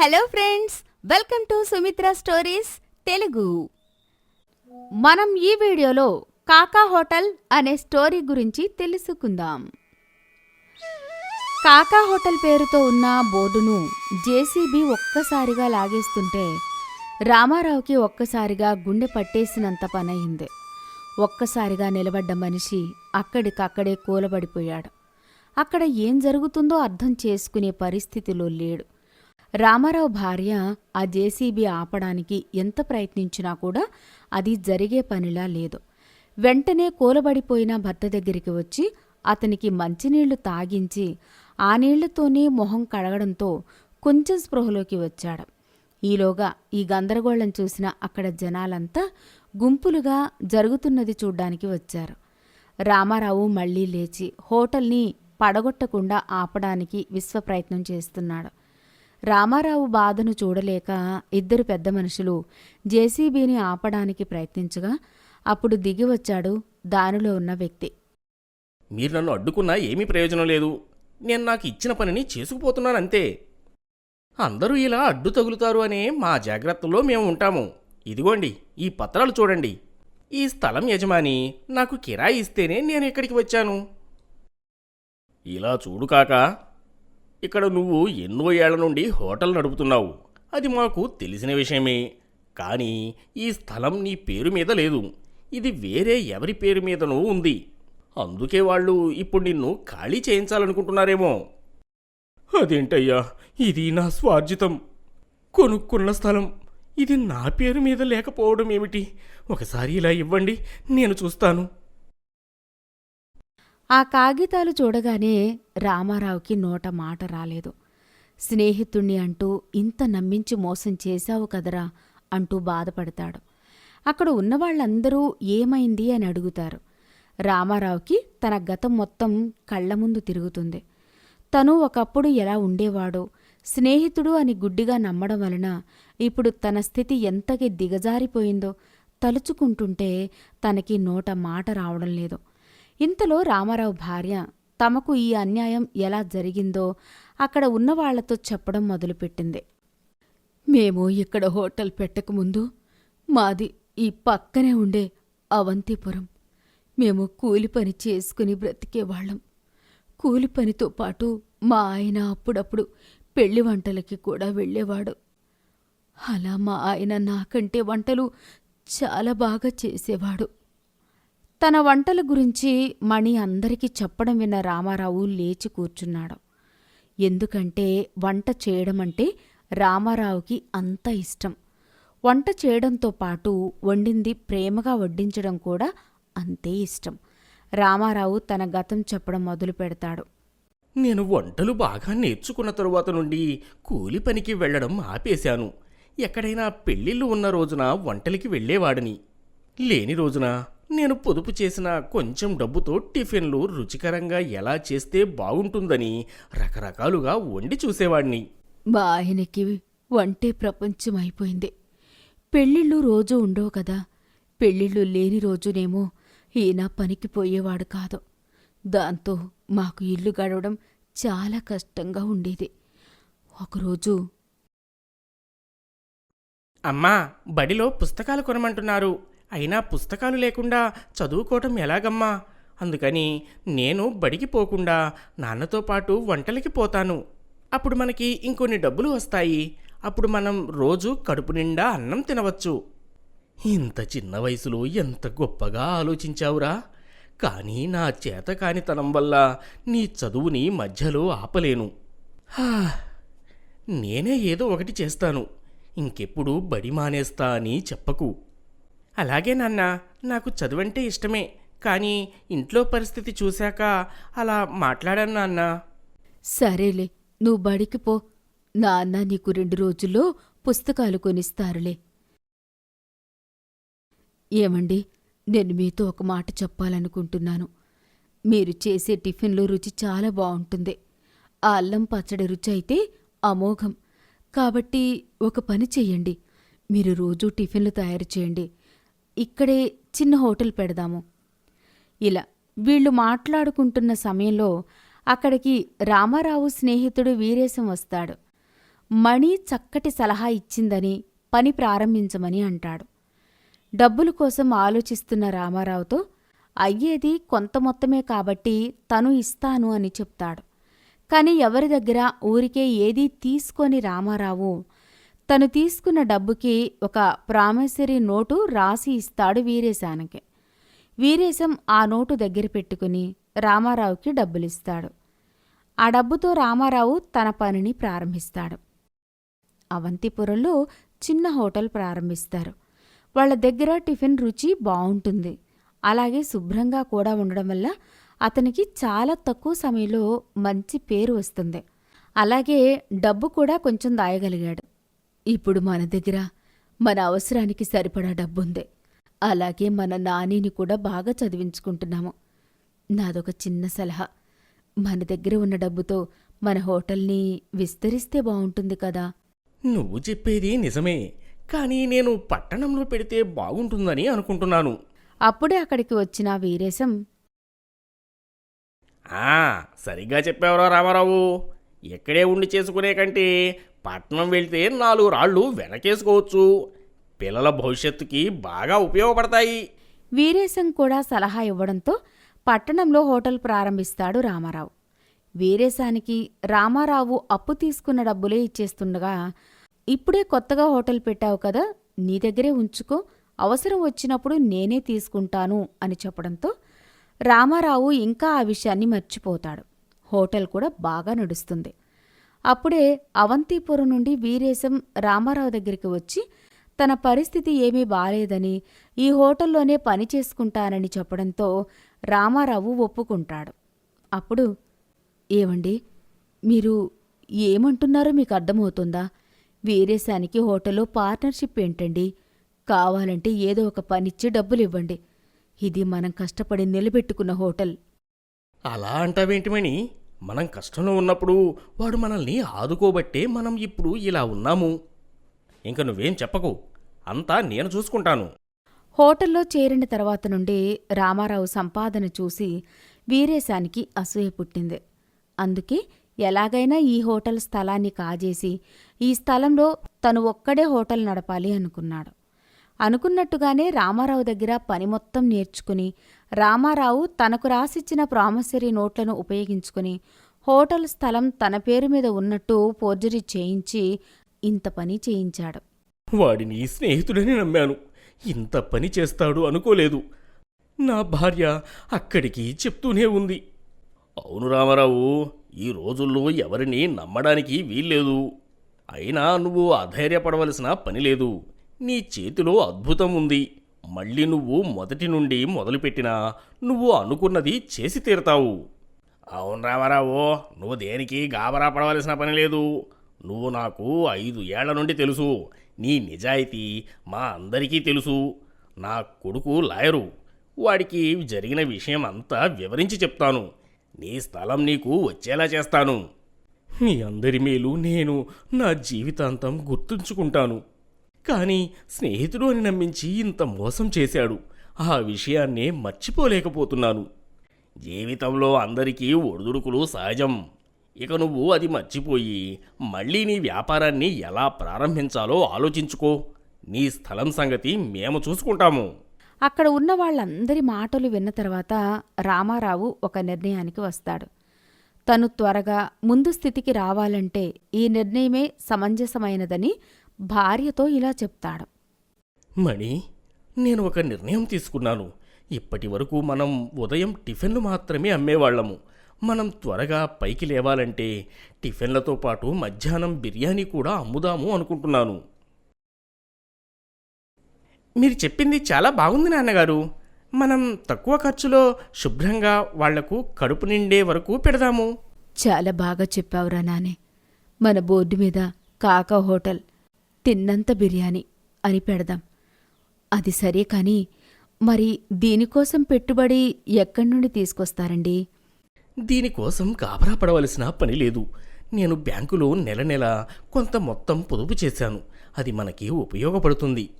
Hello friends welcome to Sumitra stories Telugu మనం ఈ వీడియోలో కాకా హోటల్ అనే స్టోరీ గురించి తెలుసుకుందాం. కాకా హోటల్ పేరుతో ఉన్న బోర్డును జేసీబీ ఒక్కసారిగా లాగేస్తుంటే రామారావుకి ఒక్కసారిగా గుండె పట్టేసినంత పనయింది. ఒక్కసారిగా నిలబడ్డ మనిషి అక్కడికక్కడే కూలబడిపోయాడు. అక్కడ ఏం జరుగుతుందో అర్థం చేసుకునే పరిస్థితిలో లేడు. రామారావు భార్య ఆ జేసీబీ ఆపడానికి ఎంత ప్రయత్నించినా కూడా అది జరిగే పనిలా లేదు. వెంటనే కూలబడిపోయిన భర్త దగ్గరికి వచ్చి అతనికి మంచినీళ్ళు తాగించి ఆ నీళ్ళతోనే మొహం కడగడంతో కొంచెం స్పృహలోకి వచ్చాడు. ఈలోగా ఈ గందరగోళం చూసిన అక్కడ జనాలంతా గుంపులుగా జరుగుతున్నది చూడ్డానికి వచ్చారు. రామారావు మళ్ళీ లేచి హోటల్ని పడగొట్టకుండా ఆపడానికి విశ్వప్రయత్నం చేస్తున్నాడు. రామారావు బాధను చూడలేక ఇద్దరు పెద్ద మనుషులు జేసీబీని ఆపడానికి ప్రయత్నించగా అప్పుడు దిగి వచ్చాడు దానిలో ఉన్న వ్యక్తి. మీరు నన్ను అడ్డుకున్నా ఏమీ ప్రయోజనం లేదు. నేను నాకు ఇచ్చిన పనిని చేసుకుపోతున్నానంతే అందరూ ఇలా అడ్డు తగులుతారు అనే మా జాగ్రత్తలో మేము ఉంటాము. ఇదిగోండి ఈ పత్రాలు చూడండి. ఈ స్థలం యజమాని నాకు కిరాయి ఇస్తేనే నేను ఇక్కడికి వచ్చాను. ఇలా చూడు కాకా ఇక్కడ నువ్వు ఎన్నో ఏళ్ళ నుండి హోటల్ నడుపుతున్నావు. అది మాకు తెలిసిన విషయమే. కానీ ఈ స్థలం నీ పేరు మీద లేదు. ఇది వేరే ఎవరి పేరు మీదనూ ఉంది. అందుకే వాళ్ళు ఇప్పుడు నిన్ను ఖాళీ చేయించాలనుకుంటున్నారేమో. అదేంటయ్యా? ఇది నా స్వార్జితం. కొనుక్కున్న స్థలం. ఇది నా పేరు మీద లేకపోవడం ఏమిటి? ఒకసారి ఇలా ఇవ్వండి నేను చూస్తాను. ఆ కాగితాలు చూడగానే రామారావుకి నోట మాట రాలేదు. స్నేహితుణ్ణి అంటూ ఇంత నమ్మించి మోసం చేశావు కదరా అంటూ బాధపడతాడు. అక్కడ ఉన్నవాళ్ళందరూ ఏమైంది అని అడుగుతారు. రామారావుకి తన గతం మొత్తం కళ్ళ ముందు తిరుగుతుంది. తను ఒకప్పుడు ఎలా ఉండేవాడో స్నేహితుడు అని గుడ్డిగా నమ్మడం వలన ఇప్పుడు తన స్థితి ఎంతకి దిగజారిపోయిందో తలుచుకుంటుంటే తనకి నోట మాట రావడం లేదు. ఇంతలో రామారావు భార్య తమకు ఈ అన్యాయం ఎలా జరిగిందో అక్కడ ఉన్నవాళ్ళతో చెప్పడం మొదలుపెట్టింది. మేము ఇక్కడ హోటల్ పెట్టకముందు మాది ఈ పక్కనే ఉండే అవంతిపురం. మేము కూలి పని చేసుకుని బ్రతికేవాళ్ళం కూలి పనితో పాటు మా ఆయన అప్పుడప్పుడు పెళ్ళి వంటలకి కూడా వెళ్ళేవాడు. అలా మా ఆయన నాకంటే వంటలు చాలా బాగా చేసేవాడు. తన వంటల గురించి మణి అందరికీ చెప్పడం విన్న రామారావు లేచి కూర్చున్నాడు. ఎందుకంటే వంట చేయడం అంటే రామారావుకి అంత ఇష్టం. వంట చేయడంతో పాటు వండింది ప్రేమగా వడ్డించడం కూడా అంతే ఇష్టం. రామారావు తన గతం చెప్పడం మొదలు పెడతాడు. నేను వంటలు బాగా నేర్చుకున్న తరువాత నుండి కూలి పనికి వెళ్ళడం ఆపేశాను. ఎక్కడైనా పెళ్ళిళ్ళు ఉన్న రోజున వంటలకి వెళ్ళేవాడిని. లేని రోజున నేను పొదుపు చేసిన కొంచెం డబ్బుతో టిఫిన్లు రుచికరంగా ఎలా చేస్తే బాగుంటుందని రకరకాలుగా వండి చూసేవాడిని. మా ఆయనకి వంటే ప్రపంచం అయిపోయింది పెళ్ళిళ్ళు రోజు ఉండవు కదా. పెళ్ళిళ్ళు లేని రోజునేమో ఈయన పనికి పోయేవాడు కాదు. దాంతో మాకు ఇల్లు గడవడం చాలా కష్టంగా ఉండేది. ఒకరోజు అమ్మా బడిలో పుస్తకాలు కొనమంటున్నారు. అయినా పుస్తకాలు లేకుండా చదువుకోవటం ఎలాగమ్మా? అందుకని నేను బడికి పోకుండా నాన్నతో పాటు వంటలకి పోతాను. అప్పుడు మనకి ఇంకొన్ని డబ్బులు వస్తాయి. అప్పుడు మనం రోజు కడుపు నిండా అన్నం తినవచ్చు. ఇంత చిన్న వయసులో ఎంత గొప్పగా ఆలోచించావురా. కానీ నా చేత కానితనం వల్ల నీ చదువుని మధ్యలో ఆపలేను. నేనే ఏదో ఒకటి చేస్తాను. ఇంకెప్పుడు బడి మానేస్తా అని చెప్పకు. అలాగే నాన్న నాకు చదువంటే ఇష్టమే కానీ ఇంట్లో పరిస్థితి చూశాక అలా మాట్లాడాను నాన్న. సరేలే నువ్వు బడికి పో. నాన్న నీకు రెండు రోజుల్లో పుస్తకాలు కొనిస్తారులే. ఏమండి నేను మీతో ఒక మాట చెప్పాలనుకుంటున్నాను. మీరు చేసే టిఫిన్లో రుచి చాలా బాగుంటుంది. ఆ అల్లం పచ్చడి రుచి అయితే అమోఘం. కాబట్టి ఒక పని చెయ్యండి మీరు రోజూ టిఫిన్లు తయారు చేయండి. ఇక్కడే చిన్న హోటల్ పెడదాము. ఇలా వీళ్ళు మాట్లాడుకుంటున్న సమయంలో అక్కడికి రామారావు స్నేహితుడు వీరేశం వస్తాడు. మణి చక్కటి సలహా ఇచ్చిందని పని ప్రారంభించమని అంటాడు. డబ్బుల కోసం ఆలోచిస్తున్న రామారావుతో అయ్యేది కొంత మొత్తమే కాబట్టి తను ఇస్తాను అని చెప్తాడు. కాని ఎవరి దగ్గర ఊరికే ఏదీ తీసుకొని రామారావు తను తీసుకున్న డబ్బుకి ఒక ప్రామిసరీ నోటు రాసి ఇస్తాడు వీరేశానికి. వీరేశం ఆ నోటు దగ్గర పెట్టుకుని రామారావుకి డబ్బులిస్తాడు. ఆ డబ్బుతో రామారావు తన పనిని ప్రారంభిస్తాడు. అవంతిపురంలో చిన్న హోటల్ ప్రారంభిస్తారు. వాళ్ళ దగ్గర టిఫిన్ రుచి బాగుంటుంది అలాగే శుభ్రంగా కూడా ఉండడం వల్ల అతనికి చాలా తక్కువ సమయంలో మంచి పేరు వస్తుంది. అలాగే డబ్బు కూడా కొంచెం దాయగలిగాడు. ఇప్పుడు మన దగ్గర మన అవసరానికి సరిపడా డబ్బుంది. అలాగే మన నానిని కూడా బాగా చదివించుకుంటున్నాము. నాదొక చిన్న సలహా. మన దగ్గర ఉన్న డబ్బుతో మన హోటల్ని విస్తరిస్తే బావుంటుంది కదా. నువ్వు చెప్పేది నిజమే. కానీ నేను పట్టణంలో పెడితే బాగుంటుందని అనుకుంటున్నాను. అప్పుడే అక్కడికి వచ్చిన వీరేశం ఆ సరిగ్గా చెప్పావురా రామారావు. ఇక్కడే ఉండి చేసుకునే కంటే పట్నం వెళ్తే నాలుగు రాళ్ళు వెనకేసుకోవచ్చు. పిల్లల భవిష్యత్తుకి బాగా ఉపయోగపడతాయి. వీరేశం కూడా సలహా ఇవ్వడంతో పట్టణంలో హోటల్ ప్రారంభిస్తాడు రామారావు. వీరేశానికి రామారావు అప్పు తీసుకున్న డబ్బులే ఇచ్చేస్తుండగా ఇప్పుడే కొత్తగా హోటల్ పెట్టావు కదా నీ దగ్గరే ఉంచుకో అవసరం వచ్చినప్పుడు నేనే తీసుకుంటాను అని చెప్పడంతో రామారావు ఇంకా ఆ విషయాన్ని మర్చిపోతాడు. హోటల్ కూడా బాగా నడుస్తుంది. అప్పుడే అవంతిపురం నుండి వీరేశం రామారావు దగ్గరికి వచ్చి తన పరిస్థితి ఏమీ బాలేదని ఈ హోటల్లోనే పని చేసుకుంటానని చెప్పడంతో రామారావు ఒప్పుకుంటాడు. అప్పుడు ఏమండి మీరు ఏమంటున్నారో మీకు అర్థమవుతుందా? వీరేశానికి హోటల్లో పార్ట్నర్షిప్ ఏంటండి? కావాలంటే ఏదో ఒక పనిచ్చి డబ్బులు ఇవ్వండి ఇది మనం కష్టపడి నిలబెట్టుకున్న హోటల్. అలా అంటావేంటిమని మనం కష్టంలో ఉన్నప్పుడు వాడు మనల్ని ఆదుకోబట్టే మనం ఇప్పుడు ఇలా ఉన్నాము. ఇంక నువ్వేం చెప్పకు. అంతా నేను చూసుకుంటాను. హోటల్లో చేరిన తర్వాత నుండి రామారావు సంపాదన చూసి వీరేశానికి అసూయ పుట్టింది. అందుకే ఎలాగైనా ఈ హోటల్ స్థలాన్ని కాజేసి ఈ స్థలంలో తను ఒక్కడే హోటల్ నడపాలి అనుకున్నాడు. అనుకున్నట్టుగానే రామారావు దగ్గర పని మొత్తం నేర్చుకుని రామారావు తనకు రాసిచ్చిన ప్రామిసరీ నోట్లను ఉపయోగించుకుని హోటల్ స్థలం తన పేరు మీద ఉన్నట్టు ఫోర్జరీ చేయించి ఇంత పని చేయించాడు. వాడిని స్నేహితుడని నమ్మాను. ఇంత పని చేస్తాడు అనుకోలేదు. నా భార్య అక్కడికి చెప్తూనే ఉంది. అవును రామారావు ఈ రోజుల్లో ఎవరిని నమ్మడానికి వీల్లేదు. అయినా నువ్వు అధైర్యపడవలసిన పని లేదు. నీ చేతిలో అద్భుతం ఉంది. మళ్ళీ నువ్వు మొదటి నుండి మొదలుపెట్టినా నువ్వు అనుకున్నది చేసి తీరతావు. అవును రామారావు నువ్వు దేనికి గాబరా పడవలసిన పని లేదు. నువ్వు నాకు ఐదు ఏళ్ళ నుండి తెలుసు. నీ నిజాయితీ మా అందరికీ తెలుసు. నా కొడుకు లాయరు. వాడికి జరిగిన విషయం అంతా వివరించి చెప్తాను. నీ స్థలం నీకు వచ్చేలా చేస్తాను. మీ అందరి మేలు నేను నా జీవితాంతం గుర్తుంచుకుంటాను. కానీ స్నేహితుడు అని నమ్మించి ఇంత మోసం చేశాడు. ఆ విషయాన్నే మర్చిపోలేకపోతున్నాను. జీవితంలో అందరికీ ఒడిదుడుకులు సహజం. ఇక నువ్వు అది మర్చిపోయి మళ్ళీ నీ వ్యాపారాన్ని ఎలా ప్రారంభించాలో ఆలోచించుకో. నీ స్థలం సంగతి మేము చూసుకుంటాము. అక్కడ ఉన్న వాళ్ళందరి మాటలు విన్న తర్వాత రామారావు ఒక నిర్ణయానికి వస్తాడు. తను త్వరగా ముందు స్థితికి రావాలంటే ఈ నిర్ణయమే సమంజసమైనదని భార్యతో ఇలా చెప్తాడు. మణి నేను ఒక నిర్ణయం తీసుకున్నాను. ఇప్పటి వరకు మనం ఉదయం టిఫిన్లు మాత్రమే అమ్మేవాళ్ళము. మనం త్వరగా పైకి లేవాలంటే టిఫిన్లతో పాటు మధ్యాహ్నం బిర్యానీ కూడా అమ్ముదాము అనుకుంటున్నాను. మీరు చెప్పింది చాలా బాగుంది నాన్నగారు. మనం తక్కువ ఖర్చులో శుభ్రంగా వాళ్ళకు కడుపు నిండే వరకు పెడదాము. చాలా బాగా చెప్పావురా నానే. మన బోర్డు మీద కాకా హోటల్ తిన్నంత బిర్యానీ అని పెడదాం. అది సరే కాని మరి దీనికోసం పెట్టుబడి ఎక్కడి నుండి తీసుకొస్తారండి? దీనికోసం గాబరా పడవలసిన పని లేదు. నేను బ్యాంకులో నెల నెల కొంత మొత్తం పొదుపు చేశాను. అది మనకి ఉపయోగపడుతుంది.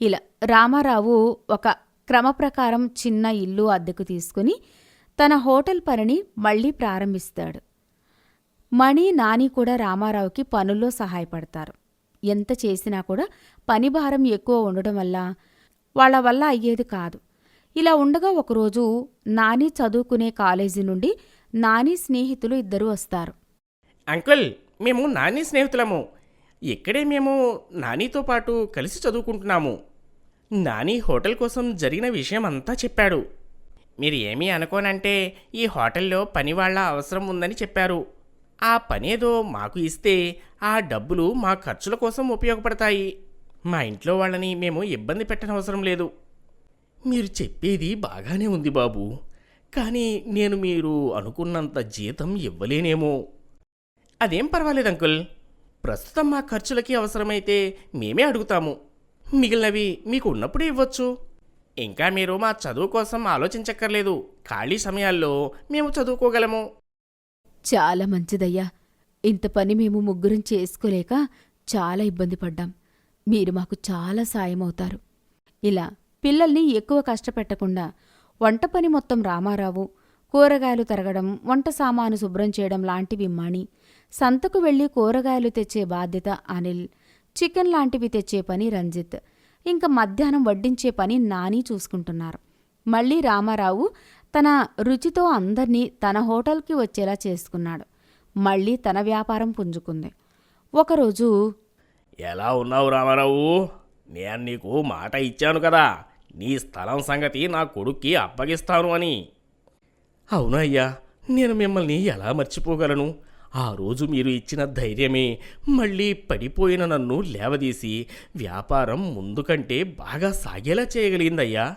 ఇలా రామారావు ఒక క్రమ ప్రకారం చిన్న ఇల్లు అద్దెకు తీసుకుని తన హోటల్ పనిని మళ్ళీ ప్రారంభిస్తాడు. మణి నాని కూడా రామారావుకి పనుల్లో సహాయపడతారు. ఎంత చేసినా కూడా పని భారం ఎక్కువ ఉండడం వల్ల వాళ్ళ వల్ల అయ్యేది కాదు. ఇలా ఉండగా ఒకరోజు నాని చదువుకునే కాలేజీ నుండి నాని స్నేహితులు ఇద్దరు వస్తారు. అంకుల్ మేము నాని స్నేహితులము. ఇక్కడే మేము నానితో పాటు కలిసి చదువుకుంటున్నాము. నాని హోటల్ కోసం జరిగిన విషయం అంతా చెప్పాడు. మీరు ఏమీ అనుకోనంటే ఈ హోటల్లో పని వాళ్ళ అవసరం ఉందని చెప్పారు. ఆ పనేదో మాకు ఇస్తే ఆ డబ్బులు మా ఖర్చుల కోసం ఉపయోగపడతాయి. మా ఇంట్లో వాళ్ళని మేము ఇబ్బంది పెట్టనవసరం లేదు. మీరు చెప్పేది బాగానే ఉంది బాబు. కానీ నేను మీరు అనుకున్నంత జీతం ఇవ్వలేనేమో. అదేం పర్వాలేదు అంకుల్. ప్రస్తుతం మా ఖర్చులకి అవసరమైతే మేమే అడుగుతాము. మిగిలినవి మీకు ఉన్నప్పుడే ఇవ్వచ్చు. ఇంకా మీరు మా చదువు కోసం ఆలోచించక్కర్లేదు. ఖాళీ సమయాల్లో మేము చదువుకోగలము. చాలా మంచిదయ్యా. ఇంత పని మేము ముగ్గురం చేసుకోలేక చాలా ఇబ్బంది పడ్డాం. మీరు మాకు చాలా సాయం అవుతారు. ఇలా పిల్లల్ని ఎక్కువ కష్టపెట్టకుండా వంట పని మొత్తం రామారావు కూరగాయలు తరగడం వంట సామాను శుభ్రం చేయడం లాంటివి మణి సంతకు వెళ్ళి కూరగాయలు తెచ్చే బాధ్యత అనిల్ చికెన్ లాంటివి తెచ్చే పని రంజిత్ ఇంకా మధ్యాహ్నం వడ్డించే పని నాని చూసుకుంటున్నారు. మళ్ళీ రామారావు తన రుచితో అందర్నీ తన హోటల్కి వచ్చేలా చేసుకున్నాడు. మళ్ళీ తన వ్యాపారం పుంజుకుంది. ఒకరోజు ఎలా ఉన్నావు రామారావు? నేను నీకు మాట ఇచ్చాను కదా. నీ స్థలం సంగతి నా కొడుక్కి అప్పగిస్తాను అని. అవునా అయ్యా నేను మిమ్మల్ని ఎలా మర్చిపోగలను? ఆ రోజు మీరు ఇచ్చిన ధైర్యమే మళ్ళీ పడిపోయిన నన్ను లేవదీసి వ్యాపారం ముందుకంటే బాగా సాగేలా చేయగలిగిందయ్యా.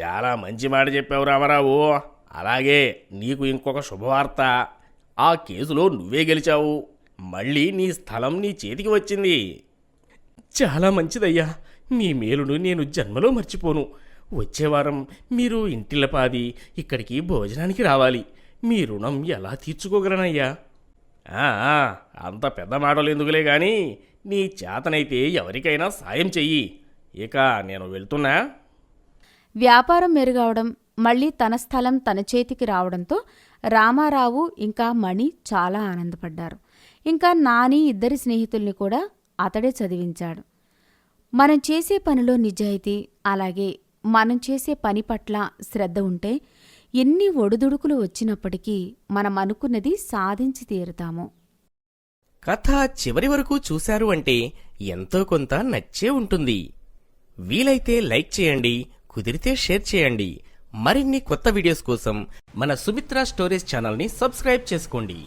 చాలా మంచి మాట చెప్పావు రామారావు. అలాగే నీకు ఇంకొక శుభవార్త. ఆ కేసులో నువ్వే గెలిచావు. మళ్ళీ నీ స్థలం నీ చేతికి వచ్చింది. చాలా మంచిదయ్యా. మీ మేలును నేను జన్మలో మర్చిపోను. వచ్చే వారం మీరు ఇంటిల్లపాది ఇక్కడికి భోజనానికి రావాలి. మీ రుణం ఎలా తీర్చుకోగలనయ్యా? అంత పెద్ద మాటలు ఎందుకులే గాని నీ చేతనైతే ఎవరికైనా సాయం చెయ్యి. ఇక నేను వెళ్తున్నా. వ్యాపారం మెరుగవడం మళ్ళీ తన స్థలం తన చేతికి రావడంతో రామారావు ఇంకా మణి చాలా ఆనందపడ్డారు. ఇంకా నాని ఇద్దరి స్నేహితుల్ని కూడా అతడే చదివించాడు. మనం చేసే పనిలో నిజాయితీ అలాగే మనం చేసే పని పట్ల శ్రద్ధ ఉంటే ఎన్ని ఒడిదుడుకులు వచ్చినప్పటికీ మనం అనుకున్నది సాధించి తీరుతాము. కథ చివరి వరకు చూశారు అంటే ఎంతో కొంత నచ్చే ఉంటుంది. వీలైతే లైక్ చేయండి కుదిరితే షేర్ చేయండి. మరిన్ని కొత్త వీడియోస్ కోసం మన సుమిత్ర స్టోరీస్ ఛానల్ని సబ్స్క్రైబ్ చేసుకోండి.